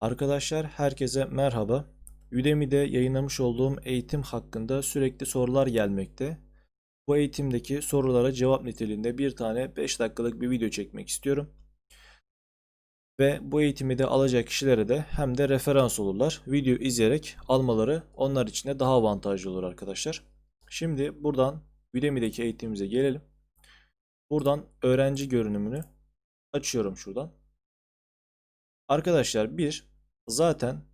Arkadaşlar herkese merhaba. Udemy'de yayınlamış olduğum eğitim hakkında sürekli sorular gelmekte. Bu eğitimdeki sorulara cevap niteliğinde bir tane 5 dakikalık bir video çekmek istiyorum. Ve bu eğitimi de alacak kişilere de hem de referans olurlar. Video izleyerek almaları onlar için de daha avantajlı olur arkadaşlar. Şimdi buradan Udemy'deki eğitimimize gelelim. Buradan öğrenci görünümünü açıyorum şuradan. Arkadaşlar bir zaten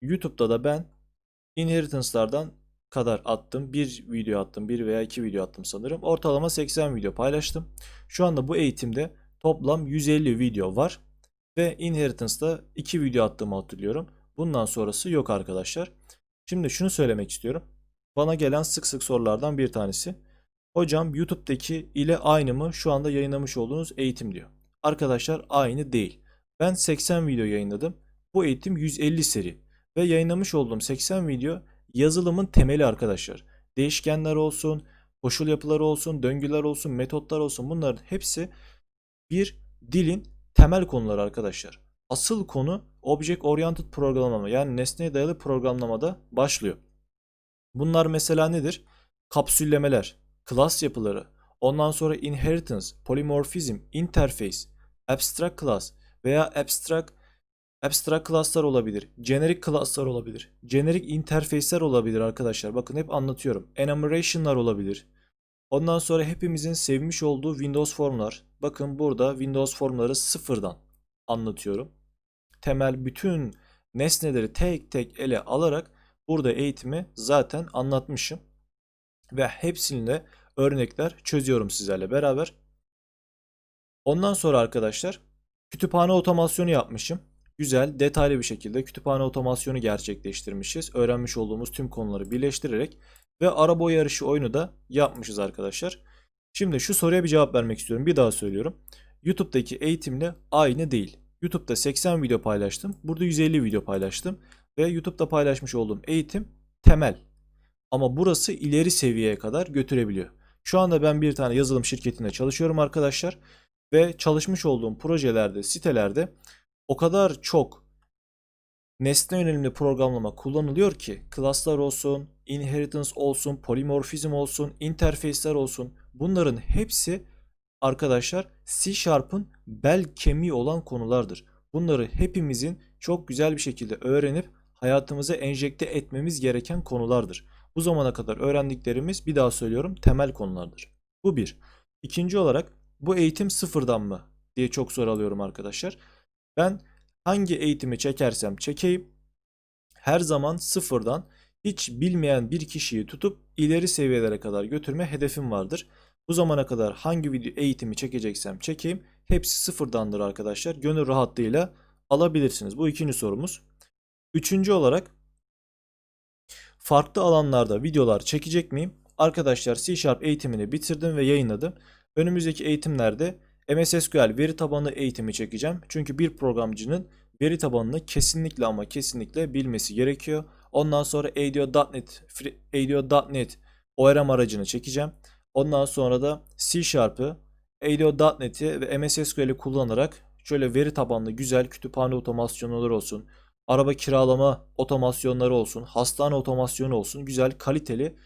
YouTube'da da ben inheritance'lardan kadar attım. Bir video attım. Bir veya iki video attım sanırım. Ortalama 80 video paylaştım. Şu anda bu eğitimde toplam 150 video var. Ve inheritance'da 2 video attığımı hatırlıyorum. Bundan sonrası yok arkadaşlar. Şimdi şunu söylemek istiyorum. Bana gelen sık sık sorulardan bir tanesi. Hocam YouTube'daki ile aynı mı şu anda yayınlamış olduğunuz eğitim diyor. Arkadaşlar aynı değil. Ben 80 video yayınladım. Bu eğitim 150 seri. Ve yayınlamış olduğum 80 video yazılımın temeli arkadaşlar. Değişkenler olsun, koşul yapıları olsun, döngüler olsun, metotlar olsun bunların hepsi bir dilin temel konuları arkadaşlar. Asıl konu Object Oriented programlama yani nesneye dayalı programlamada başlıyor. Bunlar mesela nedir? Kapsüllemeler, class yapıları, ondan sonra inheritance, polymorphism, interface, abstract class veya abstract abstract class'lar olabilir. Generic class'lar olabilir. Generic interface'ler olabilir arkadaşlar. Bakın hep anlatıyorum. Enumeration'lar olabilir. Ondan sonra hepimizin sevmiş olduğu Windows formlar. Bakın burada Windows formları sıfırdan anlatıyorum. Temel bütün nesneleri tek tek ele alarak burada eğitimi zaten anlatmışım. Ve hepsini de örnekler çözüyorum sizlerle beraber. Ondan sonra arkadaşlar kütüphane otomasyonu yapmışım. Güzel, detaylı bir şekilde kütüphane otomasyonu gerçekleştirmişiz. Öğrenmiş olduğumuz tüm konuları birleştirerek ve araba yarışı oyunu da yapmışız arkadaşlar. Şimdi şu soruya bir cevap vermek istiyorum. Bir daha söylüyorum. YouTube'daki eğitimle aynı değil. YouTube'da 80 video paylaştım. Burada 150 video paylaştım. Ve YouTube'da paylaşmış olduğum eğitim temel. Ama burası ileri seviyeye kadar götürebiliyor. Şu anda ben bir tane yazılım şirketinde çalışıyorum arkadaşlar. Ve çalışmış olduğum projelerde, sitelerde o kadar çok nesne yönelimli programlama kullanılıyor ki klaslar olsun, inheritance olsun, polymorphism olsun, interface'ler olsun bunların hepsi arkadaşlar C Sharp'ın bel kemiği olan konulardır. Bunları hepimizin çok güzel bir şekilde öğrenip hayatımıza enjekte etmemiz gereken konulardır. Bu zamana kadar öğrendiklerimiz bir daha söylüyorum temel konulardır. Bu bir. İkinci olarak bu eğitim sıfırdan mı diye çok soru alıyorum arkadaşlar. Ben hangi eğitimi çekersem çekeyim her zaman sıfırdan hiç bilmeyen bir kişiyi tutup ileri seviyelere kadar götürme hedefim vardır. Bu zamana kadar hangi video eğitimi çekeceksem çekeyim hepsi sıfırdandır arkadaşlar. Gönül rahatlığıyla alabilirsiniz. Bu ikinci sorumuz. Üçüncü olarak farklı alanlarda videolar çekecek miyim? Arkadaşlar C Sharp eğitimini bitirdim ve yayınladım. Önümüzdeki eğitimlerde MS SQL veri tabanlı eğitimi çekeceğim. Çünkü bir programcının veri tabanını kesinlikle ama kesinlikle bilmesi gerekiyor. Ondan sonra ADO.NET, ADO.NET ORM aracını çekeceğim. Ondan sonra da C Sharp'ı, ADO.NET'i ve MS SQL'i kullanarak şöyle veri tabanlı güzel kütüphane otomasyonları olsun, araba kiralama otomasyonları olsun, hastane otomasyonu olsun, güzel kaliteli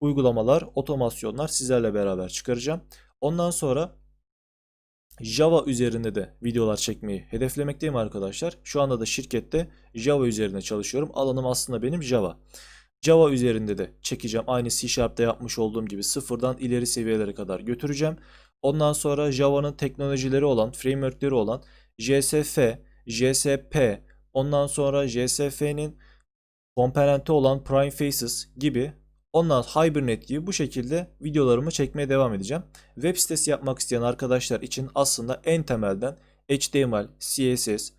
uygulamalar, otomasyonlar sizlerle beraber çıkaracağım. Ondan sonra Java üzerinde de videolar çekmeyi hedeflemekteyim arkadaşlar. Şu anda da şirkette Java üzerinde çalışıyorum. Alanım aslında benim Java. Java üzerinde de çekeceğim. Aynı C Sharp'ta yapmış olduğum gibi sıfırdan ileri seviyelere kadar götüreceğim. Ondan sonra Java'nın teknolojileri olan, frameworkleri olan JSF, JSP, ondan sonra JSF'nin komponenti olan Prime Faces gibi Ondan Hibernate gibi bu şekilde videolarımı çekmeye devam edeceğim. Web sitesi yapmak isteyen arkadaşlar için aslında en temelden HTML, CSS,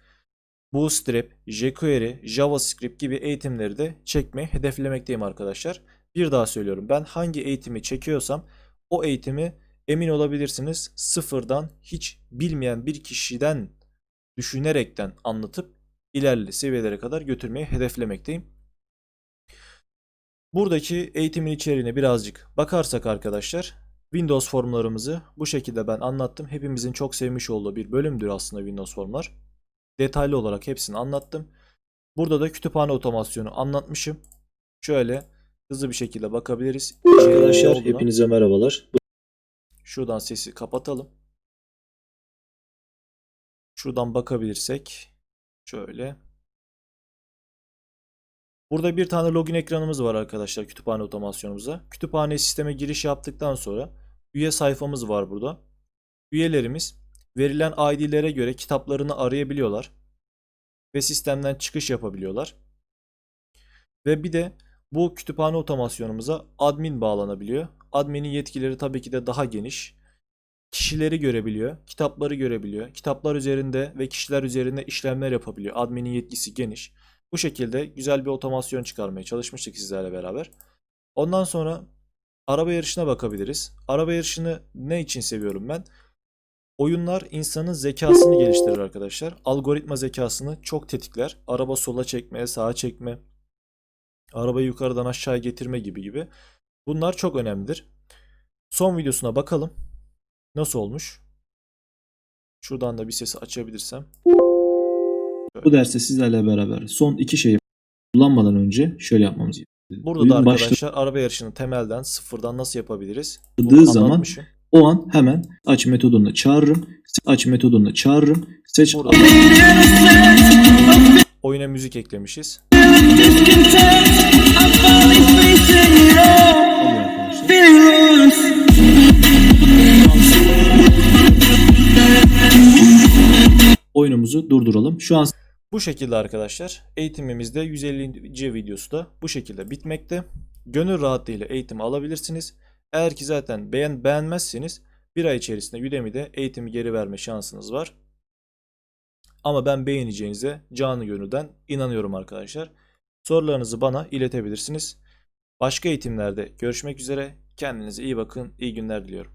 Bootstrap, jQuery, JavaScript gibi eğitimleri de çekmeyi hedeflemekteyim arkadaşlar. Bir daha söylüyorum ben hangi eğitimi çekiyorsam o eğitimi emin olabilirsiniz sıfırdan hiç bilmeyen bir kişiden düşünerekten anlatıp ilerli seviyelere kadar götürmeyi hedeflemekteyim. Buradaki eğitimin içeriğine birazcık bakarsak arkadaşlar Windows formlarımızı bu şekilde ben anlattım. Hepimizin çok sevmiş olduğu bir bölümdür aslında Windows formlar. detaylı olarak hepsini anlattım. Burada da kütüphane otomasyonu anlatmışım. Şöyle hızlı bir şekilde bakabiliriz. Arkadaşlar hepinize merhabalar. Şuradan sesi kapatalım. Şuradan bakabilirsek şöyle. Burada bir tane login ekranımız var arkadaşlar kütüphane otomasyonumuza. Kütüphane sisteme giriş yaptıktan sonra üye sayfamız var burada. Üyelerimiz verilen ID'lere göre kitaplarını arayabiliyorlar ve sistemden çıkış yapabiliyorlar. Ve bir de bu kütüphane otomasyonumuza admin bağlanabiliyor. Admin'in yetkileri tabii ki de daha geniş. Kişileri görebiliyor, kitapları görebiliyor. Kitaplar üzerinde ve kişiler üzerinde işlemler yapabiliyor. Admin'in yetkisi geniş. Bu şekilde güzel bir otomasyon çıkarmaya çalışmıştık sizlerle beraber. Ondan sonra araba yarışına bakabiliriz. Araba yarışını ne için seviyorum ben? Oyunlar insanın zekasını geliştirir arkadaşlar. Algoritma zekasını çok tetikler. Araba sola çekme, sağa çekme, arabayı yukarıdan aşağıya getirme gibi gibi. Bunlar çok önemlidir. Son videosuna bakalım. Nasıl olmuş? Şuradan da bir sesi açabilirsem. Bu derste sizlerle beraber son iki şeyi kullanmadan önce şöyle yapmamız gerekiyor. Burada da Oyun arkadaşlar araba yarışını temelden sıfırdan nasıl yapabiliriz? Bunu başladığı zaman anlatmışım. o an hemen aç metodunu çağırırım. Aç metodunu çağırırım. Seç Burada oyuna müzik eklemişiz. Oyunumuzu durduralım. Şu an Bu şekilde arkadaşlar eğitimimizde 150. videosu da bu şekilde bitmekte. Gönül rahatlığıyla eğitim alabilirsiniz. Eğer ki zaten beğen beğenmezseniz bir ay içerisinde Udemy'de eğitimi geri verme şansınız var. Ama ben beğeneceğinize canı gönülden inanıyorum arkadaşlar. Sorularınızı bana iletebilirsiniz. Başka eğitimlerde görüşmek üzere. Kendinize iyi bakın. İyi günler diliyorum.